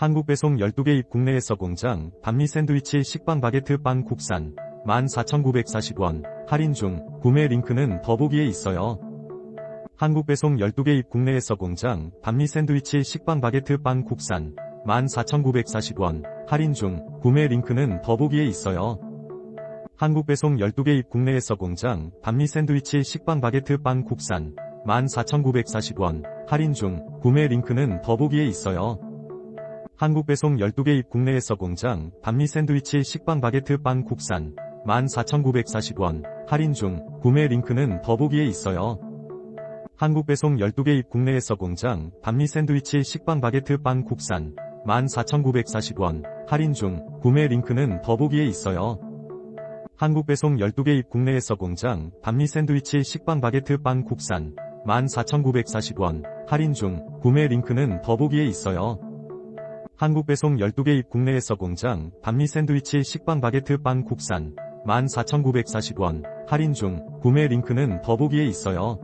한국 배송 12개 입 국내에서 공장, 반미 샌드위치 식빵 바게트 빵 국산, 14,940원, 할인 중, 구매 링크는 더보기에 있어요. 한국 배송 12개 입 국내에서 공장, 반미 샌드위치 식빵 바게트 빵 국산, 14,940원, 할인 중, 구매 링크는 더보기에 있어요. 한국 배송 12개 입 국내에서 공장, 반미 샌드위치 식빵 바게트 빵 국산, 14,940원, 할인 중, 구매 링크는 더보기에 있어요. 한국 배송 12개 입 국내에서 공장, 반미 샌드위치 식빵 바게트 빵 국산, 14,940원, 할인 중, 구매 링크는 더보기에 있어요. 한국 배송 12개 입 국내에서 공장, 반미 샌드위치 식빵 바게트 빵 국산, 14,940원, 할인 중, 구매 링크는 더보기에 있어요. 한국 배송 12개 입 국내에서 공장, 반미 샌드위치 식빵 바게트 빵 국산, 14,940원, 할인 중, 구매 링크는 더보기에 있어요. 한국 배송 12개 입 국내에서 공장, 반미 샌드위치 식빵 바게트 빵 국산, 14,940원, 할인 중, 구매 링크는 더보기에 있어요.